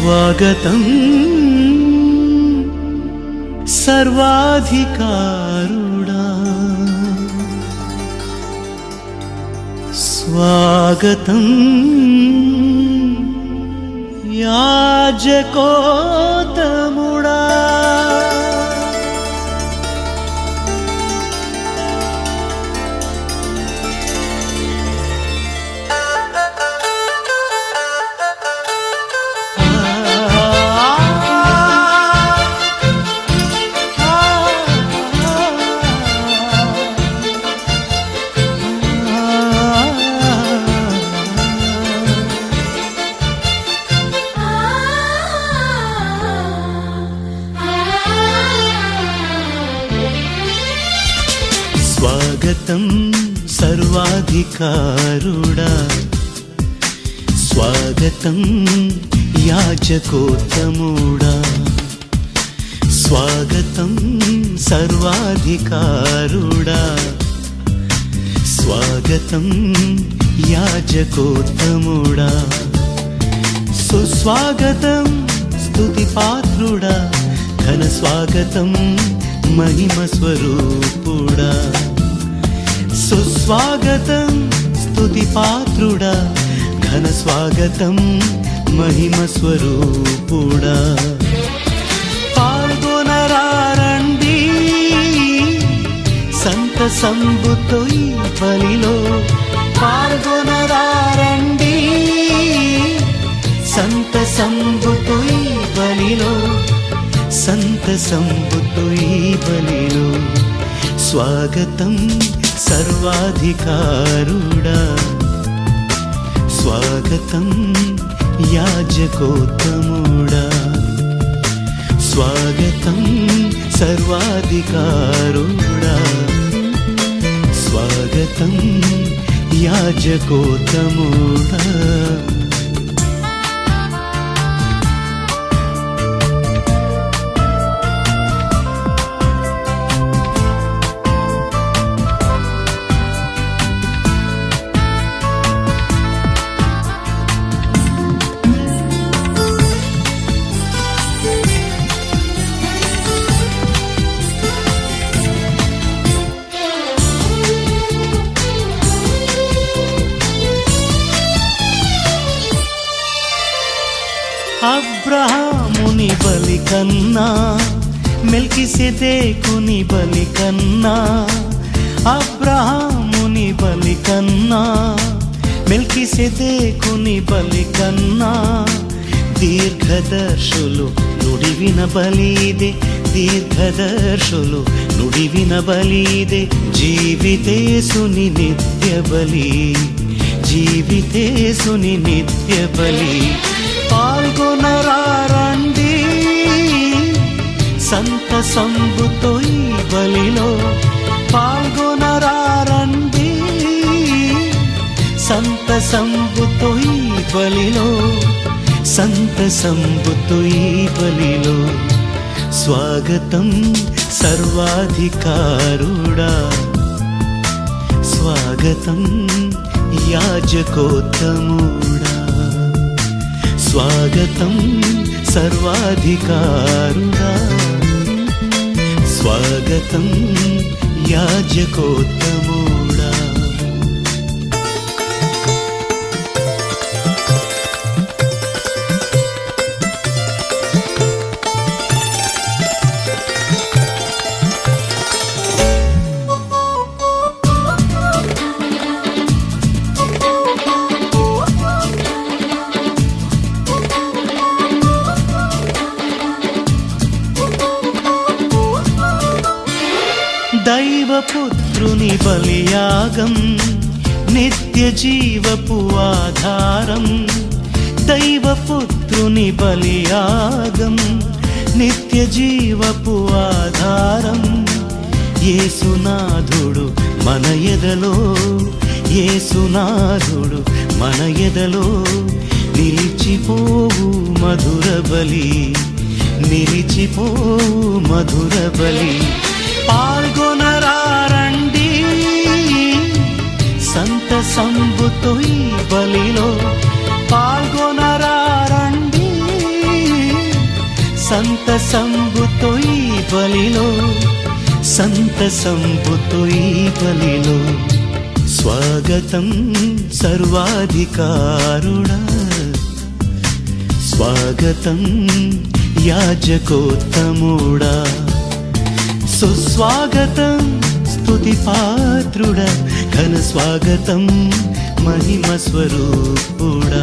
స్వాగతం. సర్వాధికారుడా. స్వాగతం. యాజకోతముడా స్వాగతం సర్వాధికారుడా. స్వాగతం యాజకోత్తముడా. స్వాగతం సర్వాధికారుడా. స్వాగతం యాజకోత్తముడా. సుస్వాగతం స్తుతి పాత్రుడా ఘన స్వాగతం మహిమ స్వరూపుడా. సుస్వాగతం స్తుతి పాత్రుడా ఘన స్వాగతం మహిమ స్వరూపుడా. పాల్గొనరండి సంత సంబుతో ఈ బలిలో. పాల్గొనరండి సంత సంబుతో ఈ బలిలో. సంత సంబుతో ఈ బలిలో. స్వాగతం సర్వాధికారుడా. స్వాగతం యాజకోత్తముడా. స్వాగతం సర్వాధికారుడా. స్వాగతం యాజకోత్తముడా. అబ్రహాముని బలి కన్నా మెల్కిసెదేకుని బలి కన్నా అబ్రహాముని బలి కన్నా మెల్కిసెదేకుని బలి కన్నా దీర్ఘదర్శులు నుడివిన బలిదే దీర్ఘదర్శులు నుడివిన బలిదే జీవితేసుని నిత్య బలి జీవితేసుని నిత్య బలి. పాల్గొనరండి సంత సంబుతో ఈ బలిలో పాల్గొనరండి సంత సంబుతో ఈ బలిలో సంత సంబుతో ఈ బలిలో స్వాగతం సర్వాధికారుడా. స్వాగతం యాజకోత్తముడా. స్వాగతం సర్వాధికారుడా. స్వాగతం యాజకోత్తమో. దైవపుత్రుని బలియాగం నిత్య జీవపు ఆధారం. దైవపుత్రుని బలియాగం నిత్య జీవపు ఆధారం. ఏసునాథుడు మన ఎదలో ఏసునాథుడు మన ఎదలో. నిలిచిపోవు మధుర బలి నిలిచిపోవు మధుర బలి. పాల్గొ సంబుతో ఈ బలిలో పాల్గొనరారండి. సంతసంబుతో ఈ బలిలో సంతసంబుతో ఈ బలిలో. స్వాగతం సర్వాధికారుడా. స్వాగతం యాజకోత్తముడా. సుస్వాగతం స్తుతి పాత్రుడ ఘన స్వాగతం మహిమ స్వరూపుడా.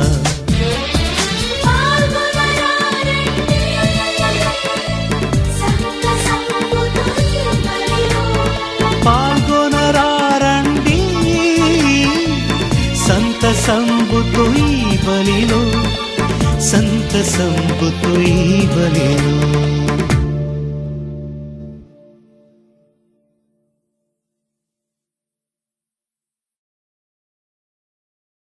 పాల్గొనరారండి సంత సంబుతు ఈ బలిలో సంత సంబుతు ఈ బలిలో.